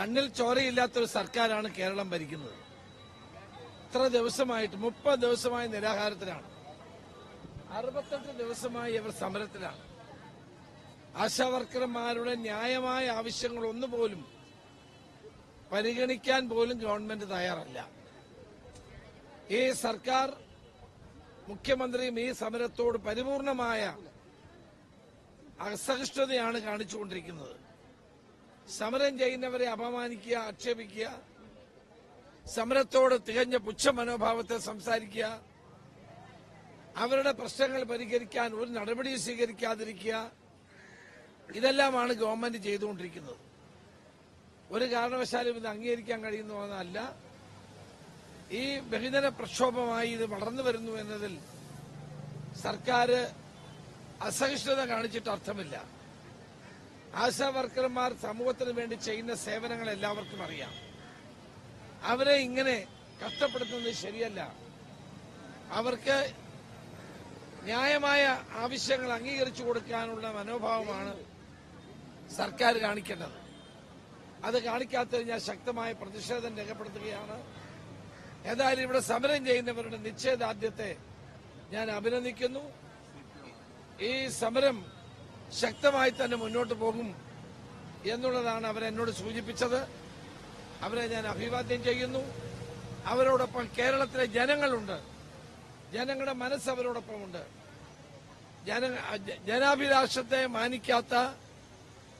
കണ്ണിൽ ചോരയില്ലാത്തൊരു സർക്കാരാണ് കേരളം ഭരിക്കുന്നത്. ഇത്ര ദിവസമായിട്ട് മുപ്പത് ദിവസമായി നിരാഹാരത്തിലാണ്. അറുപത്തെട്ട് ദിവസമായി അവർ സമരത്തിലാണ്. ആശാവർക്കർമാരുടെ ന്യായമായ ആവശ്യങ്ങൾ ഒന്നുപോലും പരിഗണിക്കാൻ പോലും ഗവൺമെന്റ് തയ്യാറല്ല. ഈ സർക്കാർ മുഖ്യമന്ത്രിയും ഈ സമരത്തോട് പരിപൂർണമായ അസഹിഷ്ണുതയാണ് കാണിച്ചുകൊണ്ടിരിക്കുന്നത്. സമരം ചെയ്യുന്നവരെ അപമാനിക്കുക ആക്ഷേപിക്കുക സമരത്തോട് തികഞ്ഞ പുച്ഛ മനോഭാവത്തെ സംസാരിക്കുക അവരുടെ പ്രശ്നങ്ങൾ പരിഹരിക്കാൻ ഒരു നടപടി സ്വീകരിക്കാതിരിക്കുക ഇതെല്ലാമാണ് ഗവൺമെന്റ് ചെയ്തുകൊണ്ടിരിക്കുന്നത്. ഒരു കാരണവശാലും ഇത് അംഗീകരിക്കാൻ കഴിയുന്നതല്ല ഈ ബഹുജന പ്രക്ഷോഭമായി ഇത് വളർന്നു വരുന്നു എന്നതിൽ സർക്കാർ അസഹിഷ്ണുത കാണിച്ചിട്ട് അർത്ഥമില്ല. ആശാ വർക്കർമാർ സമൂഹത്തിന് വേണ്ടി ചെയ്യുന്ന സേവനങ്ങൾ എല്ലാവർക്കും അറിയാം. അവരെ ഇങ്ങനെ കഷ്ടപ്പെടുത്തുന്നത് ശരിയല്ല. അവർക്ക് ന്യായമായ ആവശ്യങ്ങൾ അംഗീകരിച്ചു കൊടുക്കാനുള്ള മനോഭാവമാണ് സർക്കാർ കാണിക്കേണ്ടത്. അത് കാണിക്കാത്തത് ഞാൻ ശക്തമായ പ്രതിഷേധം രേഖപ്പെടുത്തുകയാണ്. ഏതായാലും ഇവിടെ സമരം ചെയ്യുന്നവരുടെ നിശ്ചയദാർഢ്യത്തെ ഞാൻ അഭിനന്ദിക്കുന്നു. ഈ സമരം ശക്തമായി തന്നെ മുന്നോട്ട് പോകും എന്നുള്ളതാണ് അവരെന്നോട് സൂചിപ്പിച്ചത്. അവരെ ഞാൻ അഭിവാദ്യം ചെയ്യുന്നു. അവരോടൊപ്പം കേരളത്തിലെ ജനങ്ങളുണ്ട്. ജനങ്ങളുടെ മനസ്സ് അവരോടൊപ്പമുണ്ട്. ജന ജനാഭിലാഷത്തെ മാനിക്കാത്ത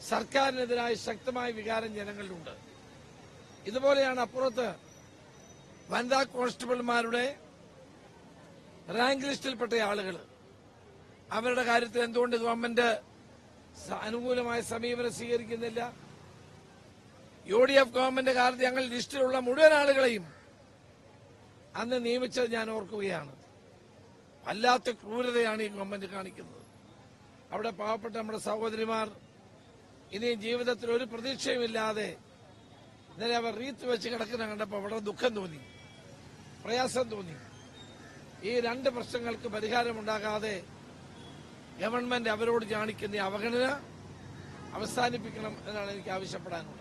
സർക്കാരിനെതിരായ ശക്തമായ വികാരം ജനങ്ങളിലുണ്ട്. ഇതുപോലെയാണ് അപ്പുറത്ത് വനിതാ കോൺസ്റ്റബിൾമാരുടെ റാങ്ക് ലിസ്റ്റിൽപ്പെട്ട ആളുകൾ അവരുടെ കാര്യത്തിൽ എന്തുകൊണ്ട് ഗവൺമെന്റ് അനുകൂലമായ സമീപനം സ്വീകരിക്കുന്നില്ല. യു ഡി എഫ് ഗവൺമെന്റ് കാലത്ത് ഞങ്ങൾ ലിസ്റ്റിലുള്ള മുഴുവൻ ആളുകളെയും അന്ന് നിയമിച്ചത് ഞാൻ ഓർക്കുകയാണ്. വല്ലാത്ത ക്രൂരതയാണ് ഈ ഗവൺമെന്റ് കാണിക്കുന്നത്. അവിടെ പാവപ്പെട്ട നമ്മുടെ സഹോദരിമാർ ഇനിയും ജീവിതത്തിൽ ഒരു പ്രതീക്ഷയുമില്ലാതെ ഇന്നലെ അവർ റീത്ത് വെച്ച് കിടക്കുന്ന കണ്ടപ്പോൾ വളരെ ദുഃഖം തോന്നി. പ്രയാസം തോന്നി. ഈ രണ്ട് പ്രശ്നങ്ങൾക്ക് പരിഹാരമുണ്ടാകാതെ ഗവൺമെന്റ് അവരോട് കാണിക്കുന്ന അവഗണന അവസാനിപ്പിക്കണം എന്നാണ് എനിക്ക് ആവശ്യപ്പെടാനുള്ളത്.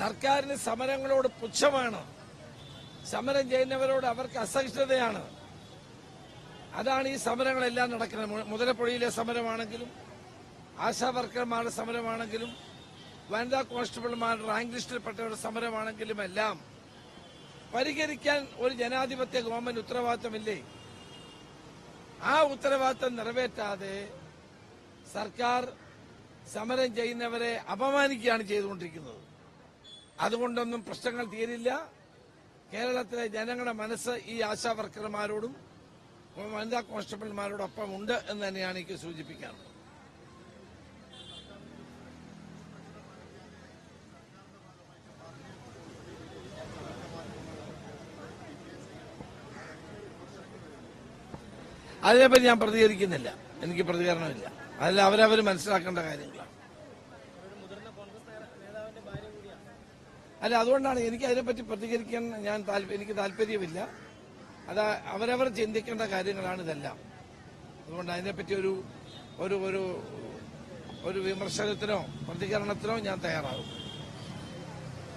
സർക്കാരിന് സമരങ്ങളോട് പുച്ഛമാണ്. സമരം ചെയ്യുന്നവരോട് അവർക്ക് അസഹിഷ്ണുതയാണ്. അതാണ് ഈ സമരങ്ങളെല്ലാം നടക്കുന്നത്. മുതലപ്പുഴയിലെ സമരമാണെങ്കിലും ആശാ വർക്കർമാരുടെ സമരമാണെങ്കിലും വനിതാ കോൺസ്റ്റബിൾമാരുടെ റാങ്ക് ലിസ്റ്റിൽപ്പെട്ടവരുടെ സമരമാണെങ്കിലും എല്ലാം പരിഹരിക്കാൻ ഒരു ജനാധിപത്യ ഗവൺമെന്റ് ഉത്തരവാദിത്തമില്ലേ? ആ ഉത്തരവാദിത്തം നിറവേറ്റാതെ സർക്കാർ സമരം ചെയ്യുന്നവരെ അപമാനിക്കുകയാണ് ചെയ്തുകൊണ്ടിരിക്കുന്നത്. അതുകൊണ്ടൊന്നും പ്രശ്നങ്ങൾ തീരില്ല. കേരളത്തിലെ ജനങ്ങളുടെ മനസ്സ് ഈ ആശാ വർക്കർമാരോടും വനിതാ കോൺസ്റ്റബിൾമാരോടൊപ്പം ഉണ്ട് എന്ന് തന്നെയാണ് എനിക്ക് സൂചിപ്പിക്കാൻ അതിനെപ്പറ്റി ഞാൻ പ്രതികരിക്കുന്നില്ല. എനിക്ക് പ്രതികരണമില്ല. അതിൽ അവരവർ മനസ്സിലാക്കേണ്ട കാര്യങ്ങളാണ്. അല്ല അതുകൊണ്ടാണ് എനിക്ക് അതിനെപ്പറ്റി പ്രതികരിക്കാൻ ഞാൻ എനിക്ക് താല്പര്യമില്ല. അത് അവരവർ ചിന്തിക്കേണ്ട കാര്യങ്ങളാണ് ഇതെല്ലാം. അതുകൊണ്ട് അതിനെപ്പറ്റി ഒരു ഒരു ഒരു വിമർശനത്തിനോ പ്രതികരണത്തിനോ ഞാൻ തയ്യാറാകും.